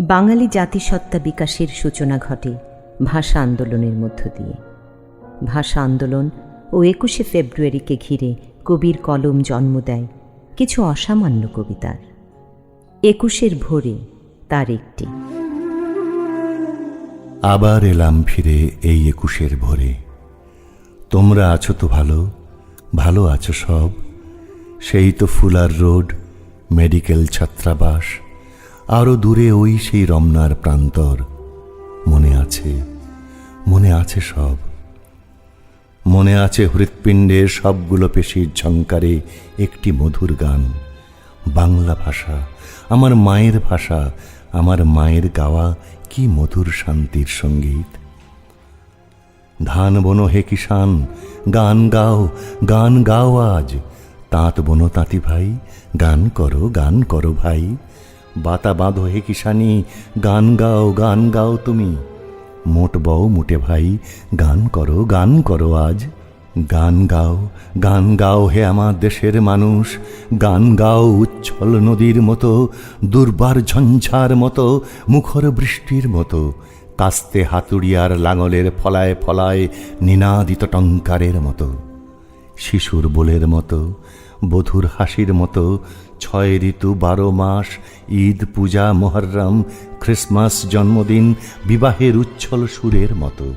বাঙালি জাতিসত্তা বিকাশের সূচনা ঘটে ভাষা আন্দোলনের মধ্য দিয়ে। ভাষা আন্দোলন ও একুশে ফেব্রুয়ারিকে ঘিরে কবির কলম জন্ম দেয় কিছু অসামান্য কবিতার। একুশের ভোরে তার একটি। আবার এলাম ফিরে এই একুশের ভোরে। তোমরা আছো তো ভালো ভালো আছো সব। সেই তো ফুলার রোড, মেডিকেল ছাত্রাবাস। আরও দূরে ওই সেই রমনার প্রান্তর। মনে আছে মনে আছে সব। মনে আছে হৃৎপিণ্ডের সবগুলো পেশির ঝঙ্কারে একটি মধুর গান। বাংলা ভাষা, আমার মায়ের ভাষা, আমার মায়ের গাওয়া কি মধুর শান্তির সংগীত। ধান বনো হে কিষান গান গাও গান গাও আজ। তাঁত বনো তাঁতি ভাই, গান করো গান করো ভাই। বাতা বাঁধো হে কিষানি গান গাও গান গাও তুমি। মোট বও মোটে ভাই, গান করো গান করো আজ। গান গাও গান গাও হে আমার দেশের মানুষ। গান গাও উচ্ছল নদীর মতো, দুর্বার ঝঞ্ঝার মতো, মুখর বৃষ্টির মতো। কাস্তে হাতুড়িয়ার লাঙলের ফলায় ফলায়, নিনাদিত টঙ্কারের মতো। শিশুর বোলের মতো, বধুর হাসির মতো, ছয় ঋতু, বারো মাস, ঈদ, পূজা, মহরম, খ্রিসমাস, জন্মদিন, বিবাহের উচ্ছল সুরের মতো।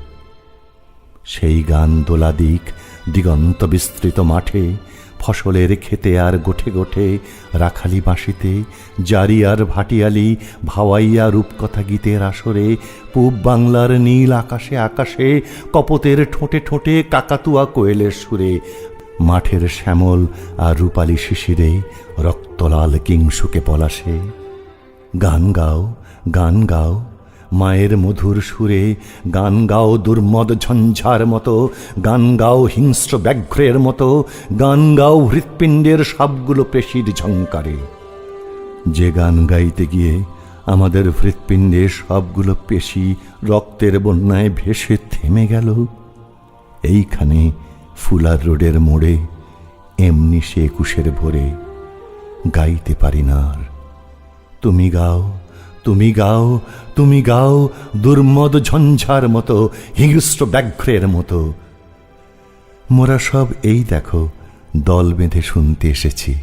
সেই গান দোলা দিক, দিগন্ত বিস্তৃত মাঠে, ফসলের খেতে আর গোঠে গোঠে, রাখালি বাঁশিতে, জারি আর ভাটিয়ালি, ভাওয়াইয়া রূপকথা গীতের আসরে, পূব বাংলার নীল আকাশে আকাশে, কপতের ঠোঁটে ঠোঁটে কাকাতুয়া কোয়েলের সুরে মাঠের শ্যামল আর রূপালী শিশিরে রক্তলাল কিংসুকে পলাশে। গান গাও গান গাও, মায়ের মধুর সুরে, গান গাও দুর্মদ ঝঞ্ঝার মতো, গান গাও হিংস্র ব্যাঘ্রের মতো, গান গাও হৃৎপিণ্ডের সবগুলো পেশির ঝঙ্কারে যে গান গাইতে গিয়ে আমাদের হৃৎপিণ্ডে সবগুলো পেশি রক্তের বন্যায় ভেসে থেমে গেল, এইখানে ফুলার রোডের মোড়ে, এমনি সে একুশের ভোরে, গাইতে পারি না আর। তুমি গাও তুমি গাও তুমি গাও, দুর্মদ ঝঞ্ঝার মতো, হিংস্র ব্যাঘ্রের মতো। মোরা সব এই দেখো, দল বেঁধে শুনতে এসেছি।